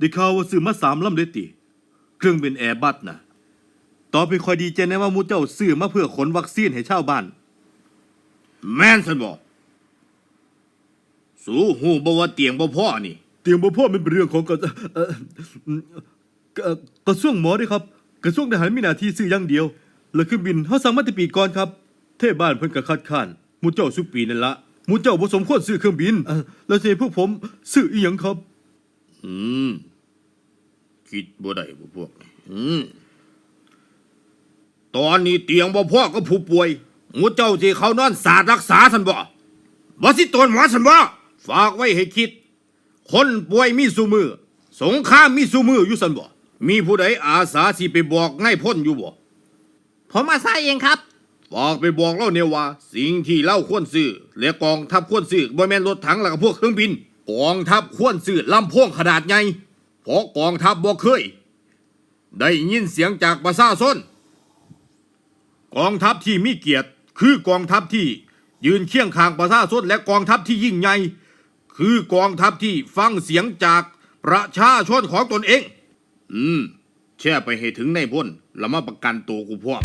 ได้ข่าวว่าซื้อมาสามลำเลยติ เครื่องบินแอร์บัสนะต่อไปคอยดีใจแนะว่าหมูเจ้าซื้อมาเพื่อขนวัคซีนให้ชาวบ้าน แม่นสันบอก สู้หูบ่ว่าเตียงบ่พ่อนี่ เตรียมบ่พ่อมันเป็นเรื่องของกระเอ่อเอ่อกระทรวงหมอเด้ครับ กระทรวงทหารมีหน้าที่ซื้ออย่างเดียว แล้วเครื่องบินเฮาสั่งมาแต่ปีก่อนครับ เทศบ้านเพิ่นก็คัดค้านหมูเจ้าสุปีนั่นละหมูเจ้าบ่สมควรซื้อเครื่องบินเอ่อแล้วสิให้พวกผมซื้ออีหยังครับ อืม คิดบ่ได้บ่พวกนี้อืมตอนนี้เตียงบ่พ่อก็ผู้ป่วยหมูเจ้าที่เขานอนสาดรักษาสันบ่บ่สิตนหมอสันบ่ฝากไว้ให้คิด คนป่วยมีสุมือ สงครามมีสุมืออยู่สันบ่มีผู้ใดอาสาสิไปบอกง่ายพ้นอยู่บ่ผมอาสาเองครับฝากไปบอกเล่าเนี่ยว่า สิ่งที่เล่าควรซื้อและกองทัพควรซื้อบ่แม่นรถถังแล้วก็พวกเครื่องบิน กองทัพควรซื้อลำโพงขนาดใหญ่ เพราะกองทัพบ่เคย ได้ยินเสียงจากประชาชนกองทัพที่มีเกียรติคือกองทัพที่ยืนเคียงข้างประชาชนและกองทัพที่ยิ่งใหญ่คือกองทัพที่ฟังเสียงจากประชาชนของตนเอง อืม แช่ไปให้ถึงในพ้นแล้วมาประกันตัวกูพวก